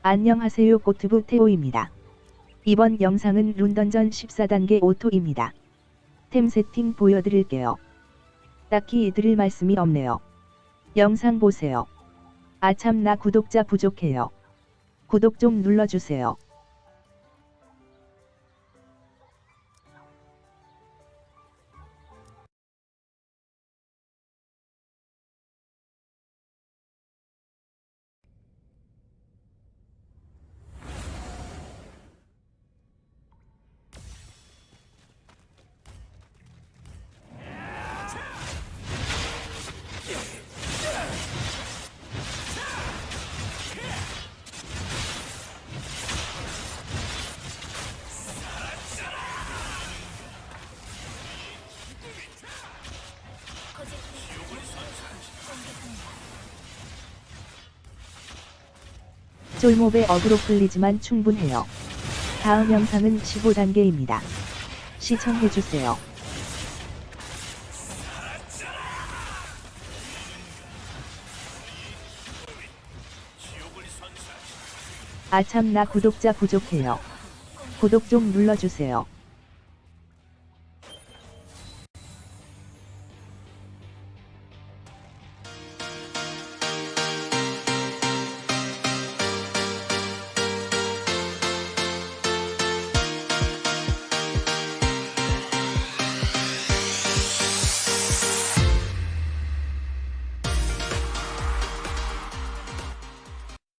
안녕하세요 고트부 태오입니다. 이번 영상은 룬던전 14단계 오토입니다. 템 세팅 보여드릴게요. 딱히 드릴 말씀이 없네요. 영상 보세요. 아참 나 구독자 부족해요. 구독 좀 눌러주세요. 쫄몹의 어그로 끌리지만 충분해요. 다음 영상은 15단계입니다. 시청해주세요. 아참 나 구독자 부족해요. 구독 좀 눌러주세요.